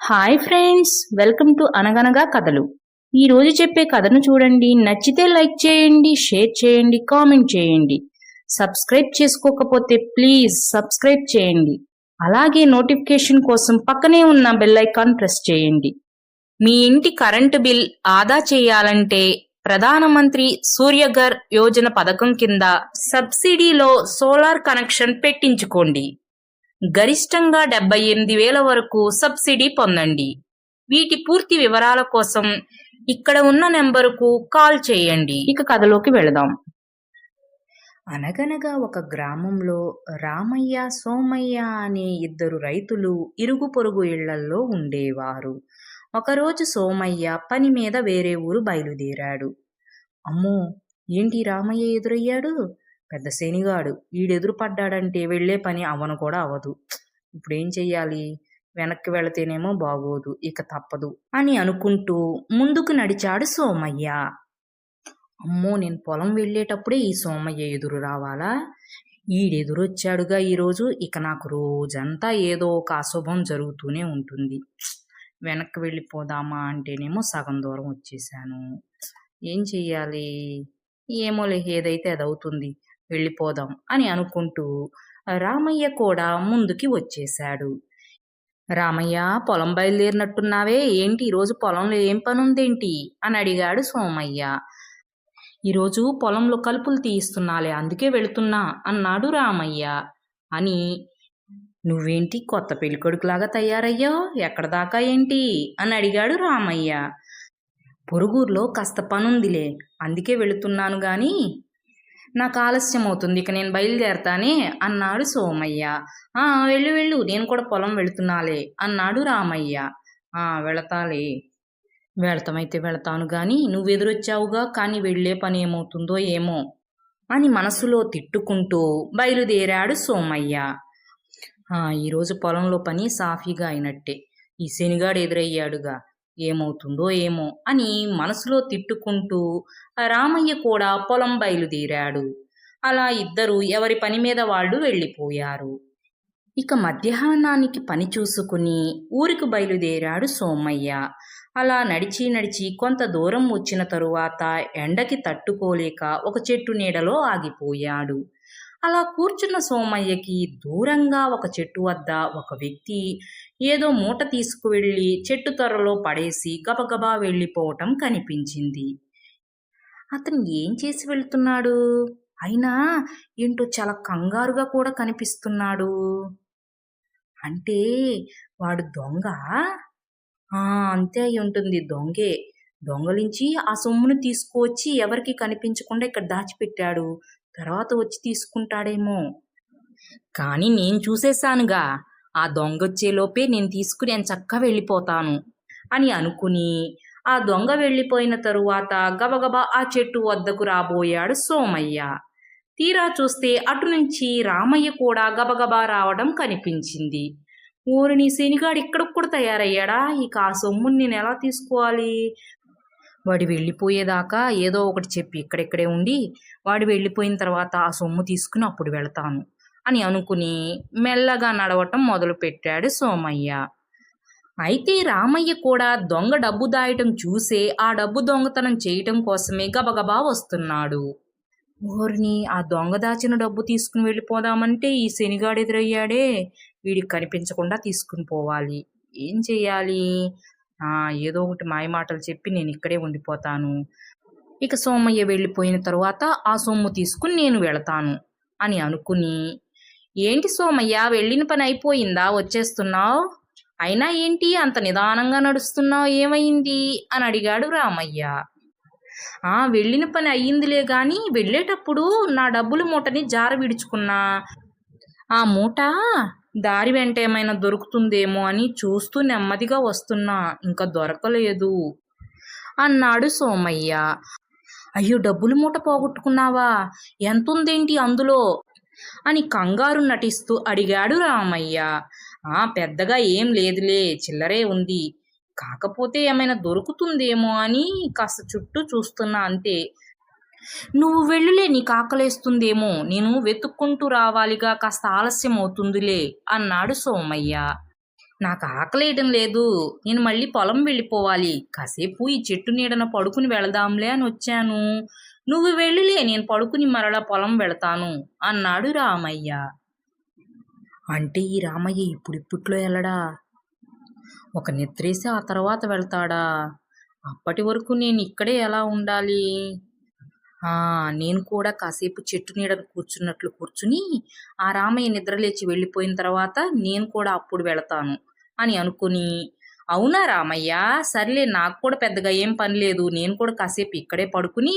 Hi friends welcome to అనగనగా కథలు. ఈ రోజు చెప్పే కథను చూడండి. నచ్చితే లైక్ చేయండి షేర్ చేయండి కామెంట్ చేయండి. సబ్స్క్రైబ్ చేసుకోకపోతే ప్లీజ్ సబ్స్క్రైబ్ చేయండి. అలాగే నోటిఫికేషన్ కోసం పక్కనే ఉన్న బెల్ ఐకాన్ ప్రెస్ చేయండి. మీ ఇంటి కరెంటు బిల్ ఆదా చేయాలంటే ప్రధానమంత్రి సూర్యఘర్ యోజన పథకం కింద సబ్సిడీలో సోలార్ కనెక్షన్ పెట్టించుకోండి. గరిష్టంగా డెబ్బై ఎనిమిది వేల వరకు సబ్సిడీ పొందండి. వీటి పూర్తి వివరాల కోసం ఇక్కడ ఉన్న నెంబరుకు కాల్ చేయండి. ఇక కథలోకి వెళదాం. అనగనగా ఒక గ్రామంలో రామయ్య సోమయ్య అనే ఇద్దరు రైతులు ఇరుగు పొరుగు ఇళ్ళల్లో ఉండేవారు. ఒకరోజు సోమయ్య పని మీద వేరే ఊరు బయలుదేరాడు. అమ్మో ఏంటి రామయ్య ఎదురయ్యాడు? పెద్ద శనిగాడు. ఈడెదురు పడ్డాడంటే వెళ్ళే పని అవను కూడా అవదు. ఇప్పుడేం చెయ్యాలి? వెనక్కి వెళితేనేమో బాగోదు ఇక తప్పదు అని అనుకుంటూ ముందుకు నడిచాడు సోమయ్య. అమ్మో నేను పొలం వెళ్ళేటప్పుడే ఈ సోమయ్య ఎదురు రావాలా? ఈడెదురొచ్చాడుగా ఈరోజు ఇక నాకు రోజంతా ఏదో ఒక అశుభం జరుగుతూనే ఉంటుంది. వెనక్కి వెళ్ళిపోదామా అంటేనేమో సగం దూరం వచ్చేసాను ఏం చెయ్యాలి? ఏమోలే ఏదైతే అది అవుతుంది వెళ్ళిపోదాం అని అనుకుంటూ రామయ్య కూడా ముందుకి వచ్చేశాడు. రామయ్య పొలం బయలుదేరినట్టున్నావే? ఏంటి? ఈరోజు పొలంలో ఏం పనుందేంటి? అని అడిగాడు సోమయ్య. ఈరోజు పొలంలో కలుపులు తీయిస్తున్నాలే అందుకే వెళుతున్నా అన్నాడు రామయ్య. అని నువ్వేంటి? కొత్త పెళ్ళికొడుకులాగా తయారయ్యో? ఎక్కడ దాకా ఏంటి? అని అడిగాడు రామయ్య. పొరుగురులో కాస్త పనుందిలే అందుకే వెళుతున్నాను గాని నాకు ఆలస్యం అవుతుంది ఇక నేను బయలుదేరతానే అన్నాడు సోమయ్య. ఆ వెళ్ళు వెళ్ళు నేను కూడా పొలం వెళుతున్నాలే అన్నాడు రామయ్య. ఆ వెళతాలే. వెళతామైతే వెళతాను గాని నువ్వు ఎదురొచ్చావుగా కానీ వెళ్ళే పని ఏమవుతుందో ఏమో అని మనసులో తిట్టుకుంటూ బయలుదేరాడు సోమయ్య. ఆ ఈరోజు పొలంలో పని సాఫీగా అయినట్టే. ఈ శనిగాడు ఎదురయ్యాడుగా. ఏమవుతుందో ఏమో అని మనసులో తిట్టుకుంటూ రామయ్య కూడా పొలం బయలుదేరాడు. అలా ఇద్దరు ఎవరి పని మీద వాళ్ళు వెళ్ళిపోయారు. ఇక మధ్యాహ్నానికి పని చూసుకుని ఊరికి బయలుదేరాడు సోమయ్య. అలా నడిచి నడిచి కొంత దూరం వచ్చిన తరువాత ఎండకి తట్టుకోలేక ఒక చెట్టు నీడలో ఆగిపోయాడు. అలా కూర్చున్న సోమయ్యకి దూరంగా ఒక చెట్టు వద్ద ఒక వ్యక్తి ఏదో మూట తీసుకువెళ్ళి చెట్టు త్వరలో పడేసి గబగబా వెళ్ళిపోవటం కనిపించింది. అతను ఏం చేసి వెళ్తున్నాడు? అయినా ఏంటో చాలా కంగారుగా కూడా కనిపిస్తున్నాడు. అంటే వాడు దొంగ? అంతే అయి ఉంటుంది దొంగే. దొంగలించి ఆ సొమ్మును తీసుకువచ్చి ఎవరికి కనిపించకుండా ఇక్కడ దాచిపెట్టాడు. తర్వాత వచ్చి తీసుకుంటాడేమో. కానీ నేను చూసేశానుగా. ఆ దొంగొచ్చేలోపే నేను తీసుకుని నేను చక్కగా వెళ్ళిపోతాను అని అనుకుని ఆ దొంగ వెళ్ళిపోయిన తరువాత గబగబా ఆ చెట్టు వద్దకు రాబోయాడు సోమయ్య. తీరా చూస్తే అటు నుంచి రామయ్య కూడా గబగబా రావడం కనిపించింది. ఊరిని శనిగాడు ఇక్కడికి కూడా తయారయ్యాడా? ఇక ఆ సొమ్ముని నేను ఎలా తీసుకోవాలి? వాడు వెళ్ళిపోయేదాకా ఏదో ఒకటి చెప్పి ఇక్కడెక్కడే ఉండి వాడు వెళ్ళిపోయిన తర్వాత ఆ సొమ్ము తీసుకుని అప్పుడు వెళతాను. అని అనుకుని మెల్లగా నడవటం మొదలుపెట్టాడు సోమయ్య. అయితే రామయ్య కూడా దొంగ డబ్బు దాయటం చూసే ఆ డబ్బు దొంగతనం చేయటం కోసమే గబగబా వస్తున్నాడు. ఓర్ని ఆ దొంగ దాచిన డబ్బు తీసుకుని వెళ్ళిపోదామంటే ఈ శనిగాడు ఎదురయ్యాడే. వీడికి కనిపించకుండా తీసుకుని పోవాలి. ఏం చెయ్యాలి ఆ ఏదో ఒకటి మాయమాటలు చెప్పి నేను ఇక్కడే ఉండిపోతాను. ఇక సోమయ్య వెళ్ళిపోయిన తరువాత ఆ సొమ్ము తీసుకుని నేను వెళతాను అని అనుకుని ఏంటి సోమయ్య వెళ్ళిన పని అయిపోయిందా? వచ్చేస్తున్నావు? అయినా ఏంటి? అంత నిదానంగా నడుస్తున్నావు? ఏమైంది? అని అడిగాడు రామయ్య. ఆ వెళ్ళిన పని అయ్యిందిలే గాని వెళ్ళేటప్పుడు నా డబ్బులు మూటని జార విడుచుకున్నా. ఆ మూట దారి వెంట ఏమైనా దొరుకుతుందేమో అని చూస్తూ నెమ్మదిగా వస్తున్నా. ఇంకా దొరకలేదు. అన్నాడు సోమయ్య. అయ్యో డబ్బులు మూట పోగొట్టుకున్నావా? ఎంతుందేంటి అందులో? అని కంగారు నటిస్తూ అడిగాడు రామయ్య. ఆ పెద్దగా ఏం లేదులే చిల్లరే ఉంది. కాకపోతే ఏమైనా దొరుకుతుందేమో అని కాస్త చుట్టూ చూస్తున్నా అంతే. నువ్వు వెళ్ళులే నీకు ఆకలేస్తుందేమో నేను వెతుక్కుంటూ రావాలిగా కాస్త ఆలస్యం అవుతుందిలే అన్నాడు సోమయ్య. నాకు ఆకలేయడం లేదు నేను మళ్ళీ పొలం వెళ్ళిపోవాలి. కాసేపు ఈ చెట్టు నీడన పడుకుని వెళదాంలే అని వచ్చాను. నువ్వు వెళ్ళిలే నేను పడుకుని మరలా పొలం వెళతాను అన్నాడు రామయ్య. అంటే ఈ రామయ్య ఇప్పుడిప్పుట్లో వెళ్ళడా ఒక నిద్రేసి ఆ తర్వాత వెళ్తాడా? అప్పటి వరకు నేను ఇక్కడే ఎలా ఉండాలి? నేను కూడా కాసేపు చెట్టు నీడను కూర్చున్నట్లు కూర్చుని ఆ రామయ్య నిద్రలేచి వెళ్ళిపోయిన తర్వాత నేను కూడా అప్పుడు వెళతాను అని అనుకుని అవునా రామయ్య? సర్లే నాకు కూడా పెద్దగా ఏం పని లేదు. నేను కూడా కాసేపు ఇక్కడే పడుకుని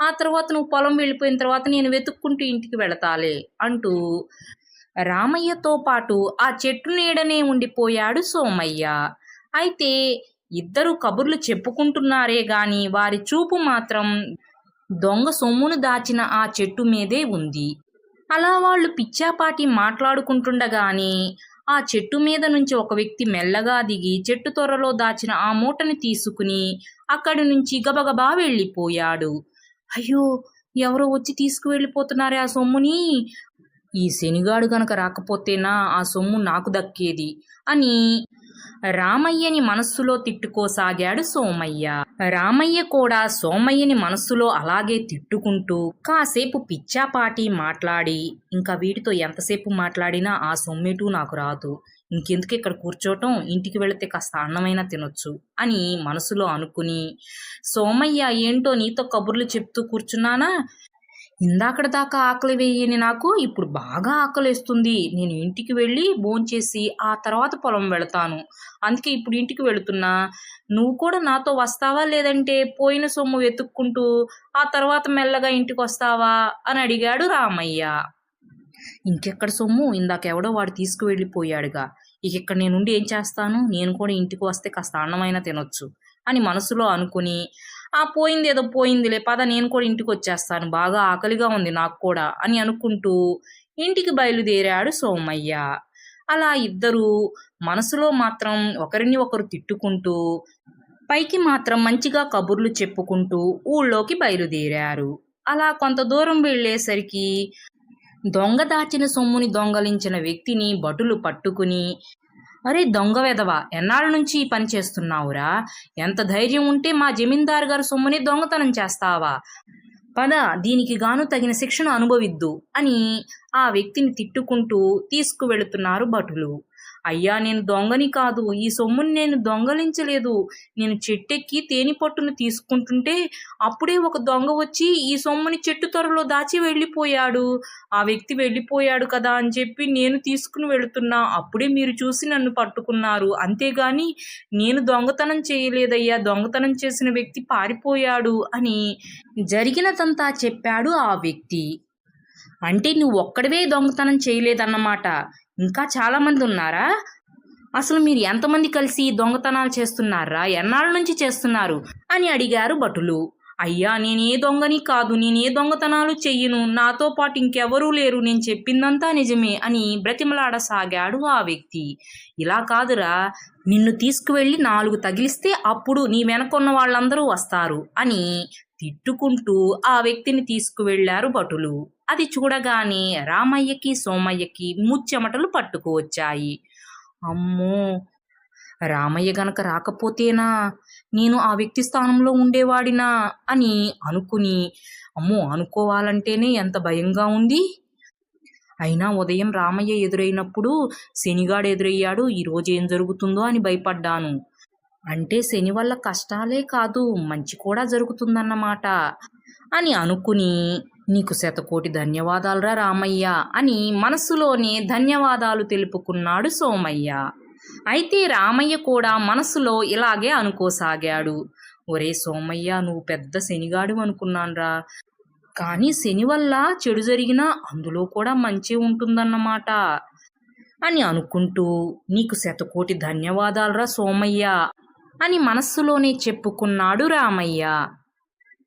ఆ తర్వాత నువ్వు పొలం వెళ్ళిపోయిన తర్వాత నేను వెతుక్కుంటూ ఇంటికి వెళతాలే అంటూ రామయ్యతో పాటు ఆ చెట్టు నీడనే ఉండిపోయాడు సోమయ్య. అయితే ఇద్దరు కబుర్లు చెప్పుకుంటున్నారే గాని వారి చూపు మాత్రం దొంగ సొమ్మును దాచిన ఆ చెట్టు మీదే ఉంది. అలా వాళ్ళు పిచ్చాపాటి మాట్లాడుకుంటుండగానే ఆ చెట్టు మీద నుంచి ఒక వ్యక్తి మెల్లగా దిగి చెట్టు త్వరలో దాచిన ఆ మూటని తీసుకుని అక్కడి నుంచి గబగబా వెళ్ళిపోయాడు. అయ్యో ఎవరో వచ్చి తీసుకువెళ్ళిపోతున్నారే ఆ సొమ్ముని? ఈ శనిగాడు గనక రాకపోతేనా ఆ సొమ్ము నాకు దక్కేది అని రామయ్యని మనస్సులో తిట్టుకోసాగాడు సోమయ్య. రామయ్య కూడా సోమయ్యని మనస్సులో అలాగే తిట్టుకుంటూ కాసేపు పిచ్చాపాటి మాట్లాడి ఇంకా వీటితో ఎంతసేపు మాట్లాడినా ఆ సొమ్మెటు నాకు రాదు. ఇంకెందుకు ఇక్కడ కూర్చోవటం ఇంటికి వెళితే కాస్త అన్నమైనా తినొచ్చు అని మనసులో అనుకుని సోమయ్య ఏంటో నీతో కబుర్లు చెప్తూ కూర్చున్నానా? ఇందాకటి దాకా ఆకలి వేయని నాకు ఇప్పుడు బాగా ఆకలిస్తుంది. నేను ఇంటికి వెళ్ళి భోంచేసి ఆ తర్వాత పొలం వెళతాను. అందుకే ఇప్పుడు ఇంటికి వెళుతున్నా. నువ్వు కూడా నాతో వస్తావా లేదంటే పోయిన సొమ్ము వెతుక్కుంటూ ఆ తర్వాత మెల్లగా ఇంటికి వస్తావా అని అడిగాడు రామయ్య. ఇంకెక్కడ సొమ్ము? ఇందాక ఎవడో వాడు తీసుకువెళ్ళిపోయాడుగా. ఇక ఇక్కడ నేనుండి ఏం చేస్తాను? నేను కూడా ఇంటికి వస్తే కాస్త అన్నమైనా తినొచ్చు అని మనసులో అనుకుని ఆ పోయింది ఏదో పోయిందిలే పద నేను కూడా ఇంటికి వచ్చేస్తాను బాగా ఆకలిగా ఉంది నాకు కూడా అని అనుకుంటూ ఇంటికి బయలుదేరాడు సోమయ్య. అలా ఇద్దరు మనసులో మాత్రం ఒకరిని ఒకరు తిట్టుకుంటూ పైకి మాత్రం మంచిగా కబుర్లు చెప్పుకుంటూ ఊళ్ళోకి బయలుదేరారు. అలా కొంత దూరం వెళ్ళేసరికి దొంగ దాచిన సొమ్ముని దొంగలించిన వ్యక్తిని భటులు పట్టుకుని అరే దొంగ వెధవా ఎన్నాళ్ళ నుంచి ఈ పని చేస్తున్నావురా? ఎంత ధైర్యం ఉంటే మా జమీందారు గారు సొమ్ముని దొంగతనం చేస్తావా? పద దీనికి గాను తగిన శిక్షను అనుభవిద్దు అని ఆ వ్యక్తిని తిట్టుకుంటూ తీసుకువెళుతున్నారు భటులు. అయ్యా నేను దొంగని కాదు. ఈ సొమ్ముని నేను దొంగలించలేదు. నేను చెట్టెక్కి తేనె పట్టును తీసుకుంటుంటే అప్పుడే ఒక దొంగ వచ్చి ఈ సొమ్ముని చెట్టు త్వరలో దాచి వెళ్ళిపోయాడు. ఆ వ్యక్తి వెళ్ళిపోయాడు కదా అని చెప్పి నేను తీసుకుని వెళుతున్నా. అప్పుడే మీరు చూసి నన్ను పట్టుకున్నారు. అంతేగాని నేను దొంగతనం చేయలేదయ్యా. దొంగతనం చేసిన వ్యక్తి పారిపోయాడు అని జరిగినదంతా చెప్పాడు ఆ వ్యక్తి. అంటే నువ్వు ఒక్కడివే దొంగతనం చేయలేదన్నమాట. ఇంకా చాలామంది ఉన్నారా? అసలు మీరు ఎంతమంది కలిసి దొంగతనాలు చేస్తున్నారా? ఎన్నాళ్ళ నుంచి చేస్తున్నారు? అని అడిగారు భటులు. అయ్యా నేనే దొంగని కాదు నేనే దొంగతనాలు చెయ్యను నాతో పాటు ఇంకెవరూ లేరు నేను చెప్పిందంతా నిజమే అని బ్రతిమలాడసాగాడు ఆ వ్యక్తి. ఇలా కాదురా నిన్ను తీసుకువెళ్ళి నాలుగు తగిలిస్తే అప్పుడు నీ వెనకున్న వాళ్ళందరూ వస్తారు అని తిట్టుకుంటూ ఆ వ్యక్తిని తీసుకువెళ్ళారు భటులు. అది చూడగానే రామయ్యకి సోమయ్యకి ముచ్చెమటలు పట్టుకువచ్చాయి అమ్మో! రామయ్య గనక రాకపోతేనా? నేను ఆ వ్యక్తి స్థానంలో ఉండేవాడినా? అని అనుకుని అమ్మో! అనుకోవాలంటేనే ఎంత భయంగా ఉంది. అయినా ఉదయం రామయ్య ఎదురైనప్పుడు శనిగాడు ఎదురయ్యాడు. ఈరోజు ఏం జరుగుతుందో అని భయపడ్డాను. అంటే శని వల్ల కష్టాలే కాదు మంచి కూడా జరుగుతుందన్నమాట అని అనుకుని నీకు శతకోటి ధన్యవాదాలురా రామయ్య అని మనస్సులోనే ధన్యవాదాలు తెలుపుకున్నాడు సోమయ్య. అయితే రామయ్య కూడా మనస్సులో ఇలాగే అనుకోసాగాడు. ఒరే సోమయ్య నువ్వు పెద్ద శనిగాడు అనుకున్నాన్రా. కానీ శని వల్ల చెడు జరిగినా అందులో కూడా మంచి ఉంటుందన్నమాట అని అనుకుంటూ నీకు శతకోటి ధన్యవాదాలురా సోమయ్య అని మనస్సులోనే చెప్పుకున్నాడు రామయ్య.